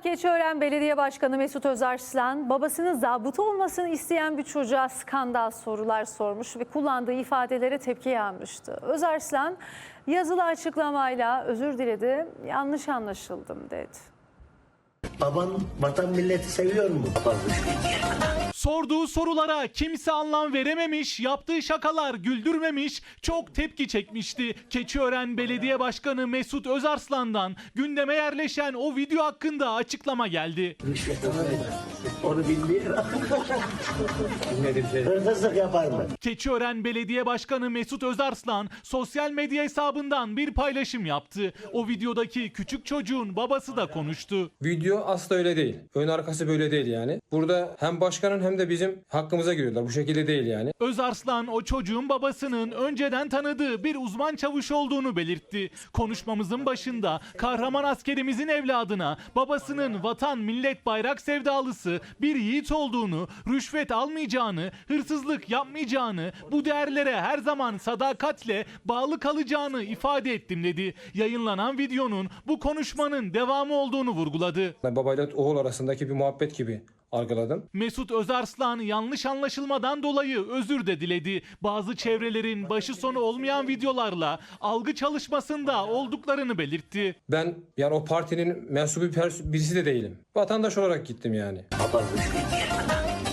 Keçiören Belediye Başkanı Mesut Özarslan babasının zabıta olmasını isteyen bir çocuğa skandal sorular sormuş ve kullandığı ifadelere tepki yağmıştı. Özarslan yazılı açıklamayla özür diledi, yanlış anlaşıldım dedi. Baban vatan milleti seviyor mu? Baban Sorduğu sorulara kimse anlam verememiş, yaptığı şakalar güldürmemiş, çok tepki çekmişti. Keçiören Belediye Başkanı Mesut Özarslan'dan gündeme yerleşen o video hakkında açıklama geldi. Rüşvet. Onu bilmiyorum. Hırsızlık yapar mı? Keçiören Belediye Başkanı Mesut Özarslan sosyal medya hesabından bir paylaşım yaptı. O videodaki küçük çocuğun babası da konuştu. Video asla öyle değil. Ön arkası böyle değil yani. Burada hem başkanın hem de bizim hakkımıza giriyorlar. Bu şekilde değil yani. Özarslan o çocuğun babasının önceden tanıdığı bir uzman çavuş olduğunu belirtti. Konuşmamızın başında kahraman askerimizin evladına babasının vatan millet bayrak sevdalısı bir yiğit olduğunu, rüşvet almayacağını, hırsızlık yapmayacağını, bu değerlere her zaman sadakatle bağlı kalacağını ifade ettim dedi. Yayınlanan videonun bu konuşmanın devamı olduğunu vurguladı. Babayla oğul arasındaki bir muhabbet gibi algıladım. Mesut Özarslan yanlış anlaşılmadan dolayı özür de diledi. Bazı çevrelerin başı sonu olmayan videolarla algı çalışmasında olduklarını belirtti. Ben yani o partinin mensubu birisi de değilim. Vatandaş olarak gittim yani. Rüşvet